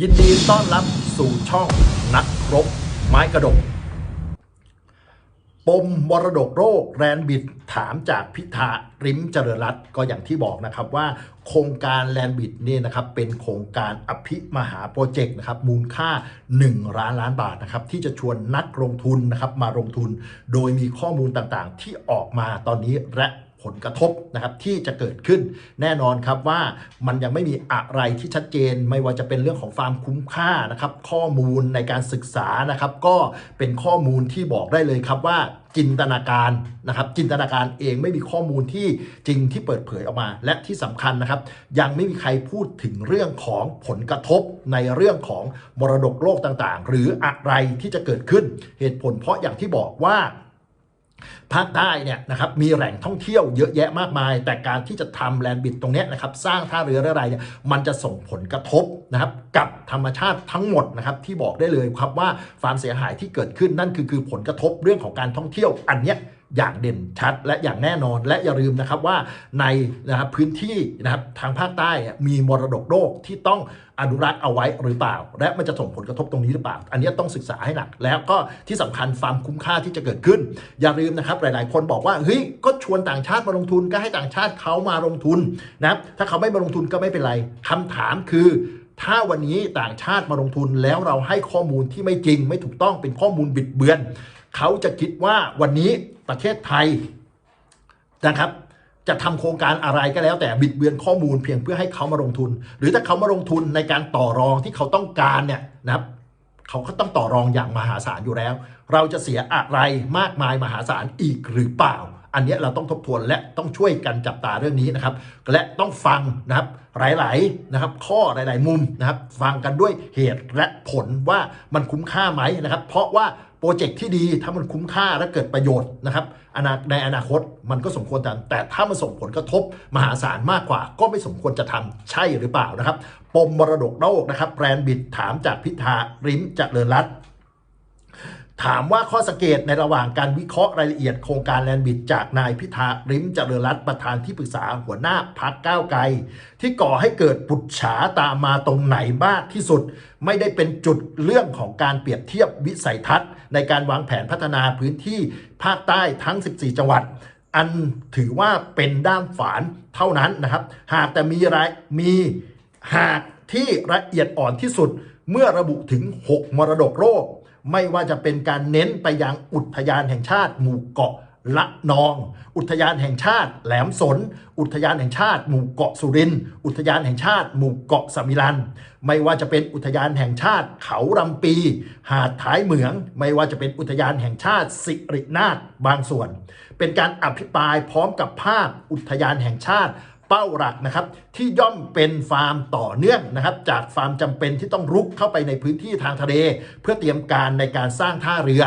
ยินดีต้อนรับสู่ช่องนักรบไม้กระดก ปมมรดกโรคแรนบิดถามจากพิธาริมเจริญรัตน์ก็อย่างที่บอกนะครับว่า โครงการแลนบิดนี่นะครับเป็นโครงการอภิมหาโปรเจกต์นะครับมูลค่า 1 ล้านล้านบาทนะครับที่จะชวนนักลงทุนนะครับมาลงทุน โดยมีข้อมูลต่างๆ ที่ออกมาตอนนี้และ ผลกระทบนะครับที่จะเกิดขึ้นแน่นอนครับว่ามันยังไม่มีอะไรที่ชัดเจน ไม่ว่าจะเป็นเรื่องของความคุ้มค่านะครับข้อมูลในการศึกษานะครับก็เป็นข้อมูลที่บอกได้เลยครับว่าจินตนาการนะครับจินตนาการเองไม่มีข้อมูลที่จริงที่เปิดเผยออกมา และที่สำคัญนะครับ ยังไม่มีใครพูดถึงเรื่องของผลกระทบในเรื่องของมรดกโลกต่างๆ หรืออะไรที่จะเกิดขึ้นเหตุผลเพราะอย่างที่บอกว่า ภาคใต้เนี่ยนะครับมีแหล่งท่องเที่ยวเยอะแยะมากมาย แต่การที่จะทำแลนด์บิดตรงนี้นะครับสร้างท่าเรืออะไรเนี่ยมันจะส่งผลกระทบนะครับกับธรรมชาติทั้งหมดนะครับที่บอกได้เลยครับว่าความเสียหายที่เกิดขึ้นนั่นคือคือผลกระทบเรื่องของการท่องเที่ยวอันเนี้ย อย่างเด่นชัด และอย่างแน่นอนและอย่าลืมนะครับว่าในนะครับพื้นที่นะครับทางภาคใต้มีมรดกโลกที่ต้องอนุรักษ์เอาไว้หรือเปล่า และมันจะส่งผลกระทบตรงนี้หรือเปล่า อันนี้ต้องศึกษาให้หนัก แล้วก็ที่สำคัญความคุ้มค่าที่จะเกิดขึ้น อย่าลืมนะครับหลาย ๆ คนบอกว่าเฮ้ยก็ชวนต่างชาติมาลงทุนก็ให้ต่างชาติเขามาลงทุนนะครับถ้าเขาไม่มาลงทุนก็ไม่เป็นไรคำถามคือถ้าวันนี้ต่างชาติมาลงทุนแล้วเราให้ข้อมูลที่ไม่จริง ไม่ถูกต้องเป็นข้อมูลบิดเบือน เขาจะคิดว่าวันนี้ ประเทศไทยนะครับ จะทำโครงการอะไรก็แล้ว แต่บิดเบือนข้อมูลเพียงเพื่อให้เขามาลงทุน หรือถ้าเขามาลงทุนในการต่อรองที่เขาต้องการเนี่ยนะครับเขาก็ต้องต่อรองอย่างมหาศาลอยู่แล้ว เราจะเสียอะไรมากมายมหาศาลอีกหรือเปล่า อันนี้เราต้องทบทวนและต้องช่วยกันจับตาเรื่องนี้นะครับ และต้องฟังนะครับหลายๆนะครับ ข้อหลาย ๆ มุมนะครับ ฟังกันด้วยเหตุและผลว่ามันคุ้มค่าไหมนะครับ เพราะว่าโปรเจกต์ที่ดีถ้ามันคุ้มค่าและเกิดประโยชน์นะครับอนาในอนาคตมันก็สมควรทำแต่ถ้ามันส่งผลกระทบมหาศาลมากกว่า ก็ไม่สมควรจะทำใช่หรือเปล่านะครับ ปมมรดกโลกนะครับแบรนด์บิดถามจากพิธาริมเจริญรัตน์ ถามว่าข้อสังเกตในระหว่างการวิเคราะห์รายละเอียดโครงการแลนด์บิดจากนายพิธาริมเจริญรัตน์ประธานที่ปรึกษาหัวหน้าพักก้าวไกล ที่ก่อให้เกิดปุจฉาตามมาตรงไหนมากที่สุด ไม่ได้เป็นจุดเรื่องของการเปรียบเทียบวิสัยทัศน์ ในการวางแผนพัฒนาพื้นที่ภาคใต้ทั้ง 14 จังหวัด อันถือว่าเป็นด้ามฝานเท่านั้นนะครับ หากแต่มีรายมีหากที่ละเอียดอ่อนที่สุดเมื่อระบุถึง 6 มรดกโลก ไม่ว่าจะเป็นการเน้นไปยังอุทยานแห่งชาติ หมู่เกาะละนอง อุทยานแห่งชาติ แหลมสน อุทยานแห่งชาติ หมู่เกาะสุริน อุทยานแห่งชาติ หมู่เกาะสมิลัน ไม่ว่าจะเป็นอุทยานแห่งชาติ เขาลำปี หาดท้ายเหมือง ไม่ว่าจะเป็นอุทยานแห่งชาติ สิรินาถบางส่วน เป็นการอภิปรายพร้อมกับภาพอุทยานแห่งชาติ เป้าหลักนะครับ ที่ย่อมเป็นฟาร์มต่อเนื่องนะครับ จากฟาร์มจำเป็นที่ต้องรุกเข้าไปในพื้นที่ทางทะเล เพื่อเตรียมการในการสร้างท่าเรือ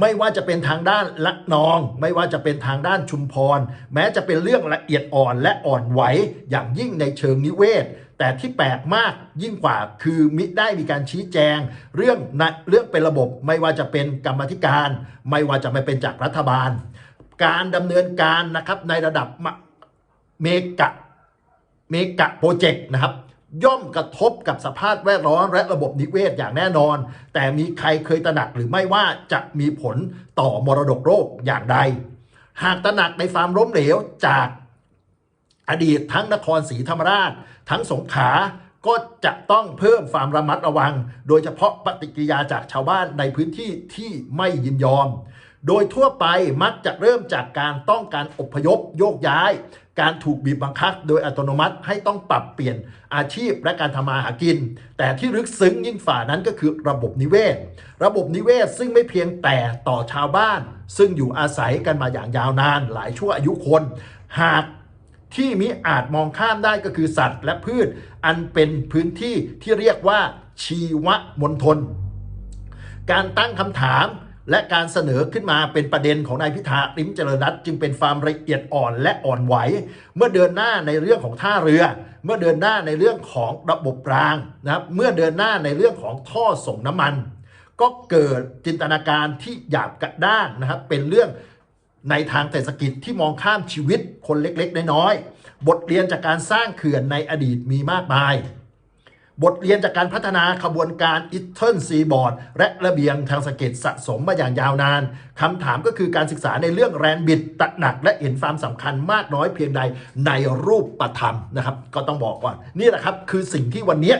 ไม่ว่าจะเป็นทางด้านละนอง ไม่ว่าจะเป็นทางด้านชุมพร แม้จะเป็นเรื่องละเอียดอ่อนและอ่อนไหวอย่างยิ่งในเชิงนิเวศ แต่ที่แปลกมากยิ่งกว่าคือมิได้มีการชี้แจง เรื่องนะเรื่องเป็นระบบไม่ว่าจะเป็นกรรมธิการ ไม่ว่าจะไม่เป็นจากรัฐบาล การดำเนินการนะครับในระดับ เมกะเมกะโปรเจกต์นะครับ ย่อมกระทบกับสภาพแวดล้อมและระบบนิเวศอย่างแน่นอน แต่มีใครเคยตระหนักหรือไม่ว่าจะมีผลต่อมรดกโลกอย่างใด หากตระหนักในความล้มเหลวจากอดีตทั้งนครศรีธรรมราช ทั้งสงขลาก็จะต้องเพิ่มความระมัดระวัง โดยเฉพาะปฏิกิริยาจากชาวบ้านในพื้นที่ที่ไม่ยินยอม โดยทั่วไปมักจะเริ่มจากการต้องการอพยพโยกย้าย การถูกบีบบังคับโดยอัตโนมัติให้ต้องปรับเปลี่ยนอาชีพและการทำมาหากิน แต่ที่ลึกซึ้งยิ่งฝ่านั้นก็คือระบบนิเวศ ระบบนิเวศซึ่งไม่เพียงแต่ต่อชาวบ้าน ซึ่งอยู่อาศัยกันมาอย่างยาวนานหลายชั่วอายุคน หากที่มิอาจมองข้ามได้ก็คือสัตว์และพืช อันเป็นพื้นที่ที่เรียกว่าชีวมณฑลการตั้งคำถาม และการเสนอขึ้นมาเป็นประเด็นของนายพิธาริมเจริญรัตน์จึงเป็นความละเอียดอ่อนและอ่อนไหว เมื่อเดินหน้าในเรื่องของท่าเรือ เมื่อเดินหน้าในเรื่องของระบบรางนะครับเมื่อเดินหน้าในเรื่องของท่อส่งน้ำมัน ก็เกิดจินตนาการที่หยาบกระด้างนะครับเป็นเรื่องในทางเศรษฐกิจที่มองข้ามชีวิตคนเล็กๆ น้อยๆบทเรียนจากการสร้างเขื่อนในอดีตมีมากมาย บทเรียนจากการพัฒนาขบวนการอิตเทิลซีบอร์ดและระเบียงทางสเก็ตสะสมมาอย่างยาวนาน คำถามก็คือการศึกษาในเรื่องแรนบิดตระหนัก และเห็นความสำคัญมากน้อยเพียงใดในรูปประธรรมนะครับ ก็ต้องบอกก่อน นี่แหละครับคือสิ่งที่วันนี้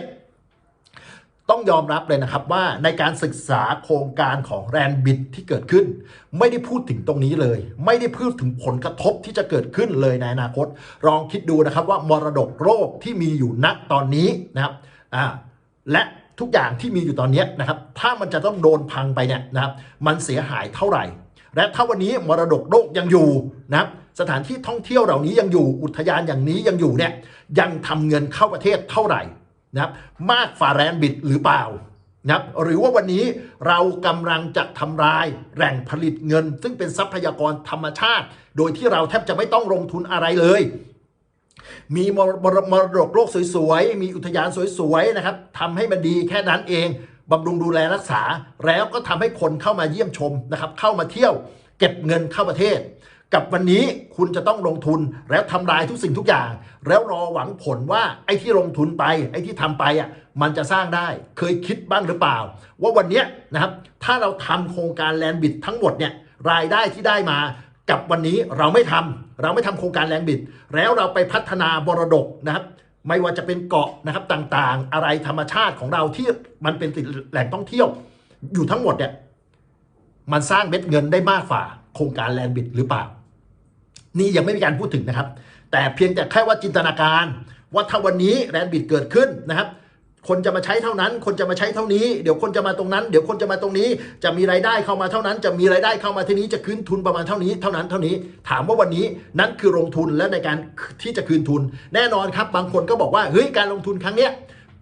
ต้องยอมรับเลยนะครับว่าในการศึกษาโครงการของแรนบิดที่เกิดขึ้น ไม่ได้พูดถึงตรงนี้เลย ไม่ได้พูดถึงผลกระทบที่จะเกิดขึ้นเลยในอนาคตลองคิดดูนะครับว่ามรดกโรคที่มีอยู่ณตอนนี้นะครับ อ่าและทุกอย่างที่มีอยู่ตอนนี้นะครับ ถ้ามันจะต้องโดนพังไปเนี่ยนะครับ มันเสียหายเท่าไหร่ และถ้าวันนี้มรดกโลกยังอยู่นะครับ สถานที่ท่องเที่ยวเหล่านี้ยังอยู่ อุทยานอย่างนี้ยังอยู่เนี่ย ยังทำเงินเข้าประเทศเท่าไหร่นะครับ มากฝ่าแรนบิดหรือเปล่านะครับ หรือว่าวันนี้เรากำลังจะทำลายแหล่งผลิตเงิน ซึ่งเป็นทรัพยากรธรรมชาติ โดยที่เราแทบจะไม่ต้องลงทุนอะไรเลย มีมรมรดกโลกสวยๆ มีอุทยานสวยๆ นะครับทำให้มันดีแค่นั้นเองบำรุงดูแลรักษา แล้วก็ทำให้คนเข้ามาเยี่ยมชมนะครับเข้ามาเที่ยวเก็บเงินเข้าประเทศ กับวันนี้คุณจะต้องลงทุนแล้วทำลายทุกสิ่งทุกอย่าง แล้วรอหวังผลว่าไอ้ที่ลงทุนไป ไอ้ที่ทำไปอะมันจะสร้างได้เคยคิดบ้างหรือเปล่า ว่าวันนี้นะครับถ้าเราทำโครงการแลนบิดทั้งหมดเนี่ยรายได้ที่ได้มา กับวันนี้เราไม่ทำเราไม่ทำโครงการแลนบิด แล้วเราไปพัฒนาบรดกนะครับ ไม่ว่าจะเป็นเกาะนะครับต่างๆ อะไรธรรมชาติของเราที่มันเป็นติแหล่งท่องเที่ยว อยู่ทั้งหมดเนี่ยมันสร้างเม็ดเงินได้มากกว่าโครงการแลนบิดหรือเปล่า นี่ยังไม่มีการพูดถึงนะครับ แต่เพียงแต่แค่ว่าจินตนาการ ว่าถ้าวันนี้แรนบิดเกิดขึ้นนะครับ คนจะมาใช้เท่านั้น คนจะมาใช้เท่านี้ เดี๋ยวคนจะมาตรงนั้น เดี๋ยวคนจะมาตรงนี้ จะมีรายได้เข้ามาเท่านั้น จะมีรายได้เข้ามาที่นี้ จะคืนทุนประมาณเท่านี้ เท่านั้น เท่านี้ ถามว่าวันนี้นั่นคือลงทุนและในการที่จะคืนทุน แน่นอนครับ บางคนก็บอกว่า เฮ้ย การลงทุนครั้งเนี้ย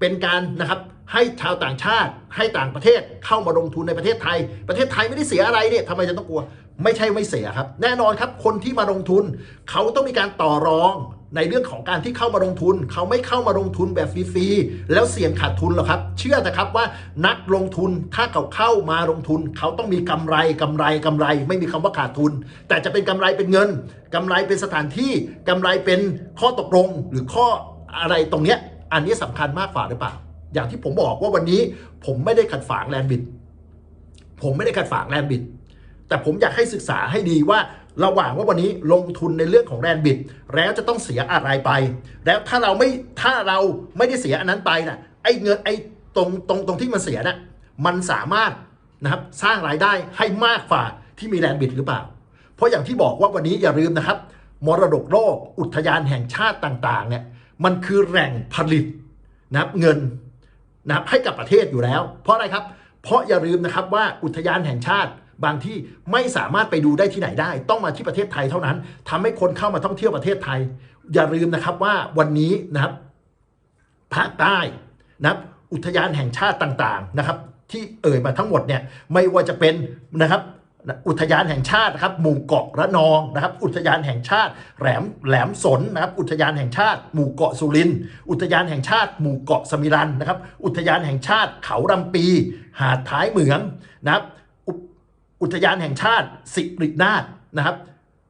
เป็นการนะครับให้ชาวต่างชาติให้ต่างประเทศเข้ามาลงทุนในประเทศไทย ประเทศไทยไม่ได้เสียอะไรเนี่ยทำไมจะต้องกลัว ไม่ใช่ไม่เสียครับ แน่นอนครับคนที่มาลงทุน เขาต้องมีการต่อรองในเรื่องของการที่เข้ามาลงทุน เขาไม่เข้ามาลงทุนแบบฟรีๆแล้วเสี่ยงขาดทุนหรอกครับ เชื่อนะครับว่านักลงทุนถ้าเขาเข้ามาลงทุน เขาต้องมีกำไรกำไรกำไร ไม่มีคำว่าขาดทุน แต่จะเป็นกำไรเป็นเงินกำไรเป็นสถานที่กำไรเป็นข้อตกลงหรือข้ออะไรตรงเนี้ยอันนี้สำคัญมากกว่าหรือเปล่าอย่างที่ผมบอกว่าวันนี้ผมไม่ได้ขัดฝางแลนบิดผมไม่ได้ขัดฝางแลนบิด แต่ผมอยากให้ศึกษาให้ดีว่าระหว่างว่าวันนี้ลงทุนในเรื่องของแลนบิดแล้วจะต้องเสียอะไรไป แล้วถ้าเราไม่ถ้าเราไม่ได้เสียอันนั้นไปนะ่ะไอ้เงินไอ้ตรงตรงตรงที่มันเสียน่ะมันสามารถนะครับสร้างรายได้ให้มากกว่าที่มีแลนบิดหรือเปล่า เพราะอย่างที่บอกว่าวันนี้อย่าลืมนะครับ มรดกโลกอุทยานแห่งชาติต่างๆเนี่ยมันคือแหล่งผลิตนะครับเงินนะครับให้กับประเทศอยู่แล้ว เพราะอะไรครับ เพราะอย่าลืมนะครับว่าอุทยานแห่งชาติ บางที่ไม่สามารถไปดูได้ที่ไหนได้ ต้องมาที่ประเทศไทยเท่านั้นทำให้คนเข้ามาท่องเที่ยวประเทศไทย อย่าลืมนะครับว่าวันนี้นะครับภาคใต้นะครับอุทยานแห่งชาติต่างๆนะครับ ที่เอ่ยมาทั้งหมดเนี่ยไม่ว่าจะเป็นนะครับอุทยานแห่งชาตินะครับหมู่เกาะระนองนะครับ อุทยานแห่งชาติแหลมแหลมสนนะครับ อุทยานแห่งชาติหมู่เกาะสุรินทร์อุทยานแห่งชาติหมู่เกาะสมิรันนะครับ อุทยานแห่งชาติเขาลำปี หาดท้ายเหมืองนะครับ อุทยานแห่งชาติสิรินาถนะครับ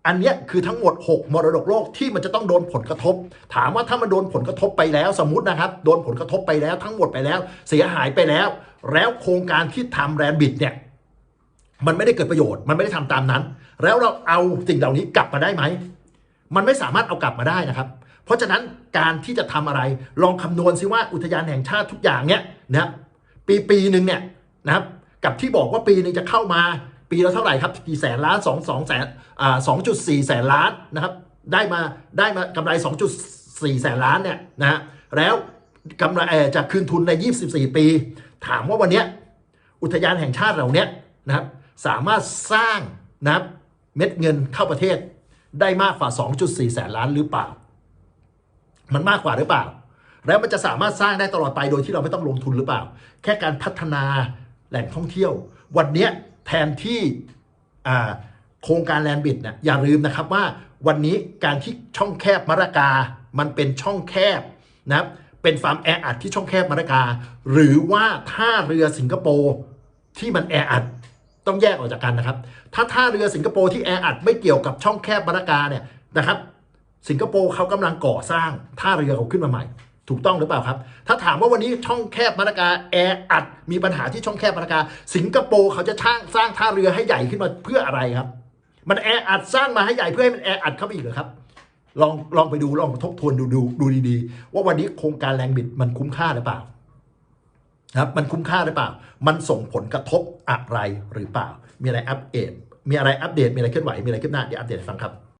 อันนี้คือทั้งหมด 6 มรดกโลกที่มันจะต้องโดนผลกระทบ ถามว่าถ้ามันโดนผลกระทบไปแล้วสมมตินะครับ โดนผลกระทบไปแล้วทั้งหมดไปแล้ว เสียหายไปแล้ว แล้วโครงการที่ทำแรนบิดเนี่ยมันไม่ได้เกิดประโยชน์ มันไม่ได้ทำตามนั้น แล้วเราเอาสิ่งเหล่านี้กลับมาได้ไหม มันไม่สามารถเอากลับมาได้นะครับ เพราะฉะนั้นการที่จะทำอะไร ลองคำนวณซิว่าอุทยานแห่งชาติทุกอย่างเนี้ยนะครับปีปีหนึ่งเนี่ยนะครับ กับที่บอกว่าปีหนึ่งจะเข้ามา ปีละเท่าไหร่ครับกี่แสนล้านสองสองแสนอ่าสองจุดสี่แสนล้านนะครับได้มาได้มากำไร 2.4 แสนล้านเนี่ยนะฮะแล้วกำไรเอ่อจะคืนทุนใน 24 ปี ถามว่าวันนี้อุทยานแห่งชาติเหล่าเนี้ยนะครับสามารถสร้างนะครับเม็ดเงินเข้าประเทศได้มากกว่า 2.4 แสนล้านหรือเปล่า มันมากกว่าหรือเปล่า แล้วมันจะสามารถสร้างได้ตลอดไปโดยที่เราไม่ต้องลงทุนหรือเปล่า แค่การพัฒนาแหล่งท่องเที่ยว วันเนี้ย แทนที่โครงการแลนบิดเนี่ยอย่าลืมนะครับว่าวันนี้การที่ช่องแคบมะรกา มันเป็นช่องแคบนะครับเป็นฟาร์มแออัดที่ช่องแคบมะรกา หรือว่าท่าเรือสิงคโปร์ที่มันแออัดต้องแยกออกจากกันนะครับ ถ้าท่าเรือสิงคโปร์ที่แออัดไม่เกี่ยวกับช่องแคบมะรกาเนี่ยนะครับ สิงคโปร์เขากำลังก่อสร้างท่าเรือเขาขึ้นมาใหม่ ถูกต้องหรือเปล่าครับ ถ้าถามว่าวันนี้ช่องแคบมาตรการแออัด มีปัญหาที่ช่องแคบมาตรการสิงคโปร์เขาจะช่างสร้างท่าเรือให้ใหญ่ขึ้นมาเพื่ออะไรครับ มันแออัดสร้างมาให้ใหญ่เพื่อให้มันแออัดเข้าไปอีกเหรอครับลองลองไปดูลองทบทวนดูดูดูดีๆ ว่าวันนี้โครงการแรงบิดมันคุ้มค่าหรือเปล่านะครับมันคุ้มค่าหรือเปล่า มันส่งผลกระทบอะไรหรือเปล่า มีอะไรอัปเดตมีอะไรอัปเดตมีอะไรเคลื่อนไหวมีอะไรขึ้นหน้าเดี๋ยวอัปเดตฟังครับ